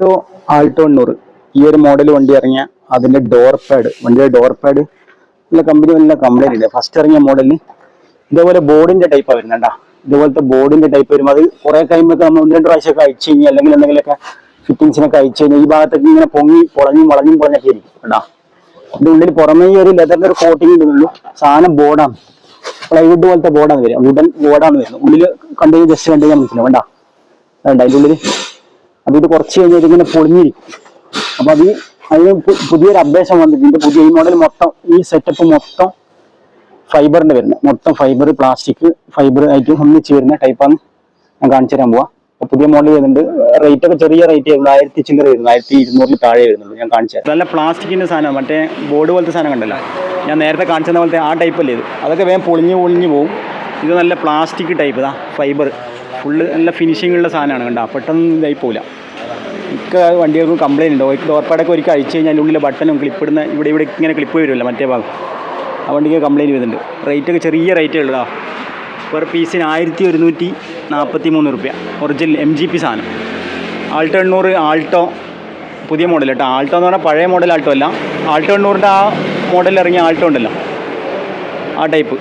Alto Alto എണ്ണൂറ് ഈ ഒരു മോഡൽ വണ്ടി ഇറങ്ങിയ അതിന്റെ ഡോർ പാഡ് വണ്ടിയുടെ ഡോർ പാഡ് ഉള്ള കമ്പനി വല്ല കംപ്ലൈന്റ് ഇല്ല. ഫസ്റ്റ് ഇറങ്ങിയ മോഡലിന് ഇതേപോലെ ബോർഡിന്റെ ടൈപ്പാണ് വരുന്നുണ്ടാ ഇതുപോലത്തെ ബോർഡിന്റെ ടൈപ്പ് വരുമ്പോൾ അത് കുറെ കഴിയുമ്പോൾ നമ്മൾ ഒന്ന് രണ്ട് പ്രാവശ്യമൊക്കെ അയച്ചു കഴിഞ്ഞാൽ അല്ലെങ്കിൽ എന്തെങ്കിലുമൊക്കെ ഫിറ്റിങ്സിനൊക്കെ അയച്ചു കഴിഞ്ഞാൽ ഈ ഭാഗത്തൊക്കെ ഇങ്ങനെ പൊങ്ങി പൊളഞ്ഞും വളഞ്ഞും പൊളഞ്ഞൊക്കെ ഇരിക്കും കേട്ടാ. ഇതിന്റെ ഉള്ളിൽ പുറമേ ഒരു ലെതറിന്റെ ഒരു കോട്ടിങ് ഇടുന്നുള്ളൂ സാധനം ബോർഡാണ് പ്ലൈവുഡ് പോലത്തെ ബോർഡാണ് വരിക. വുഡൻ ബോർഡാണ് വരുന്നത്. ഉള്ളിൽ കണ്ടു ജസ്റ്റ് കണ്ടു കഴിഞ്ഞാൽ മനസ്സിലാവും വേണ്ട വേണ്ട അതിന്റെ ഉള്ളിൽ ഇത് കുറച്ച് കഴിഞ്ഞാൽ ഇതിങ്ങനെ പൊളിഞ്ഞിരിക്കും. അപ്പൊ അത് അതിന് പുതിയൊരു അപ്ഡേഷൻ വന്നിട്ട് ഇതിന്റെ പുതിയ ഈ മോഡൽ മൊത്തം ഈ സെറ്റപ്പ് മൊത്തം ഫൈബറിന്റെ വരുന്നത്. മൊത്തം ഫൈബർ പ്ലാസ്റ്റിക് ഫൈബർ ആയിട്ട് ഒന്നിച്ച് വരുന്ന ടൈപ്പാണ് ഞാൻ കാണിച്ചു തരാൻ പോവാ. അപ്പൊ പുതിയ മോഡൽ ചെയ്യുന്നുണ്ട്. റേറ്റ് ഒക്കെ ചെറിയ റേറ്റ് ആയിരുന്നു. ആയിരത്തി ചില്ലറ വരുന്നു. ആയിരത്തി ഇരുന്നൂറിൽ താഴെ വരുന്നുള്ളൂ. ഞാൻ കാണിച്ചു നല്ല പ്ലാസ്റ്റിക്കിന്റെ സാധനം. മറ്റേ ബോർഡ് പോലത്തെ സാധനം കണ്ടല്ലോ? ഞാൻ നേരത്തെ കാണിച്ചത് പോലത്തെ ആ ടൈപ്പല്ലേ ഇത്? അതൊക്കെ വേഗം പൊളിഞ്ഞ് പൊളിഞ്ഞ് പോകും ഇത് നല്ല പ്ലാസ്റ്റിക് ടൈപ്പ് ഇതാ ഫൈബർ ഫുള്ള് നല്ല ഫിനിഷിംഗ് ഉള്ള സാധനമാണ് കണ്ടോ? പെട്ടെന്ന് ഇതായി പോകില്ല മിക്ക വണ്ടികൾക്കും കംപ്ലയിന്റ് ഉണ്ട്. ഒരു ഡോർപ്പാടൊക്കെ ഒരിക്കൽ അഴിച്ച് കഴിഞ്ഞാൽ അതിന്റെ ഉള്ളിലെ ബട്ടണും ക്ലിപ്പ് ഇടുന്ന ഇവിടെ ഇവിടെ ഇങ്ങനെ ക്ലിപ്പ് വരുമല്ലോ മറ്റേ ഭാഗം. ആ വണ്ടിക്ക് കംപ്ലയിന്റ് വരുന്നുണ്ട്. റേറ്റ് ഒക്കെ ചെറിയ റേറ്റേ ഉള്ളതാ. പെർ പീസിന് ആയിരത്തി ഒരുന്നൂറ്റി നാൽപ്പത്തി മൂന്ന് റുപ്യ. ഒറിജിനൽ എം ജി പി സാധനം. ആൾട്ടോ എണ്ണൂറ് ആൾട്ടോ പുതിയ മോഡൽ കേട്ടോ. ആൾട്ടോ എന്ന് പറഞ്ഞാൽ പഴയ മോഡൽ ആൾട്ടോ അല്ല. ആൾട്ടോ എണ്ണൂറിന്റെ ആ മോഡലിൽ ഇറങ്ങിയ ആൾട്ടോ ഉണ്ടല്ലോ. ആ ടൈപ്പ്